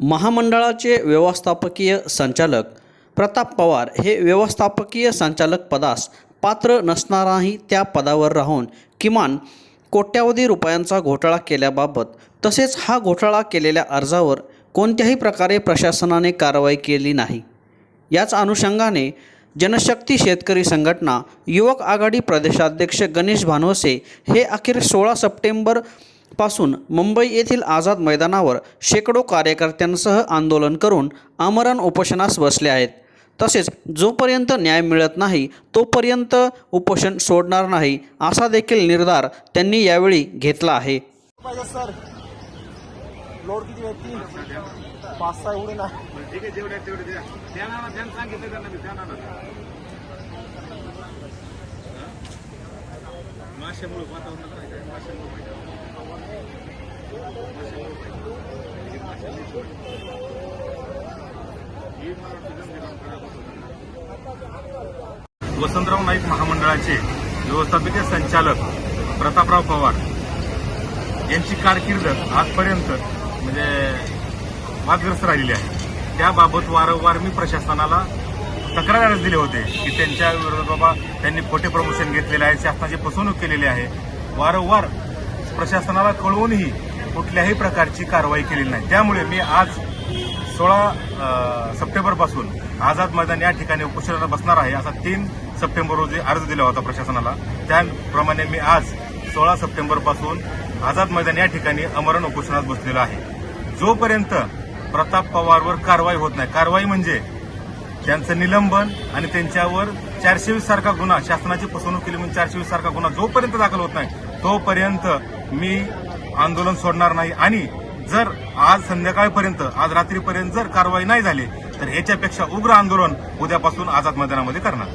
महामंडळाचे व्यवस्थापकीय संचालक प्रताप पवार हे व्यवस्थापकीय संचालक पदास पात्र नसणाराही त्या पदावर राहून किमान कोट्यावधी रुपयांचा घोटाळा केल्याबाबत तसेच हा घोटाळा केलेल्या अर्जावर कोणत्याही प्रकारे प्रशासनाने कारवाई केली नाही. याच अनुषंगाने जनशक्ती शेतकरी संघटना युवक आघाडी प्रदेशाध्यक्ष गणेश भानवसे हे अखेर सोळा सप्टेंबर पासून मुंबई येथील आझाद मैदानावर शेकडो कार्यकर्त्यांसह आंदोलन करून आमरण उपोषणास बसले आहेत. तसेच जोपर्यंत न्याय मिळत नाही तोपर्यंत उपोषण सोडणार नाही असा देखील निर्धार त्यांनी यावेळी घेतला आहे. पाहिजे सर. लोड किती आहे? तीन. पाच सहा एवढे ना. ठीक आहे जेवढ्या तेवढे द्या द्या ना त्यांना सांगितलं त्यांना मी द्या ना माशामुळे वातावरण वसंतराव नाईक महामंडळाचे व्यवस्थापकीय संचालक प्रतापराव पवार यांची कारकीर्द आजपर्यंत म्हणजे वादग्रस्त राहिलेली आहे. त्याबाबत वारंवार मी प्रशासनाला तक्रार दिले होते की त्यांच्या विरोधात बाबा त्यांनी खोटे प्रमोशन घेतलेले आहे शासनाची फसवणूक केलेली आहे. वारंवार प्रशासनाला कळवूनही कुठल्याही प्रकारची कारवाई केलेली नाही. त्यामुळे मी आज सोळा सप्टेंबरपासून आझाद मैदान या ठिकाणी उपोषणाला बसणार आहे असा तीन सप्टेंबर रोजी अर्ज दिला होता प्रशासनाला. त्याप्रमाणे मी आज सोळा सप्टेंबरपासून आझाद मैदान या ठिकाणी अमरण उपोषणात बसलेलो आहे. जोपर्यंत प्रताप पवारवर कारवाई होत नाही कारवाई म्हणजे त्यांचं निलंबन आणि त्यांच्यावर चारशे वीस सारखा गुन्हा शासनाची फसवणूक केली म्हणून चारशे वीस सारखा गुन्हा जोपर्यंत दाखल होत नाही तोपर्यंत मी आंदोलन सोडणार नाही. आणि जर आज संध्याकाळपर्यंत आज रात्रीपर्यंत जर कारवाई नाही झाली तर ह्याच्यापेक्षा उग्र आंदोलन उद्यापासून आझाद मैदानामध्ये करणार.